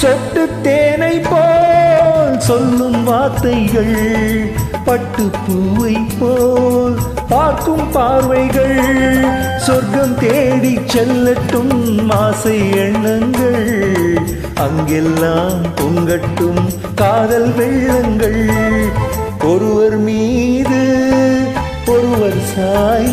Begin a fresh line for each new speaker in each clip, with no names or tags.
சொட்டு தேனை போல் சொல்லும் வார்த்தைகள் பட்டு பூவை போல் பார்க்கும் பார்வைகள் சொர்க்கம் தேடி செல்லட்டும் ஆசை எண்ணங்கள் அங்கெல்லாம் பொங்கட்டும் காதல் வெள்ளங்கள். ஒருவர் மீது ஒருவர்
சாய்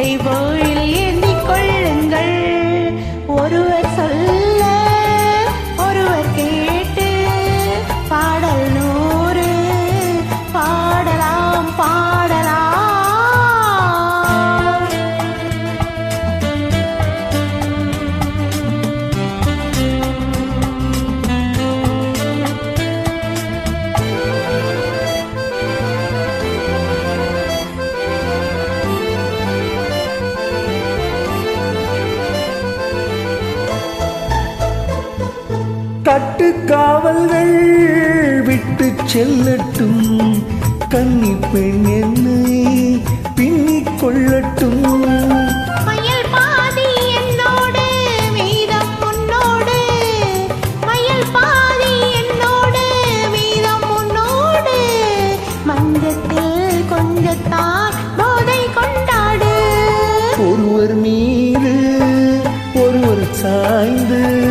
they கட்டு
காவல்கள் விட்டு செல்லட்டும். கன்னி பெண் என்னை பின்னிக் கொள்ளட்டும். ஒருவர் மீது ஒருவர் சாய்ந்து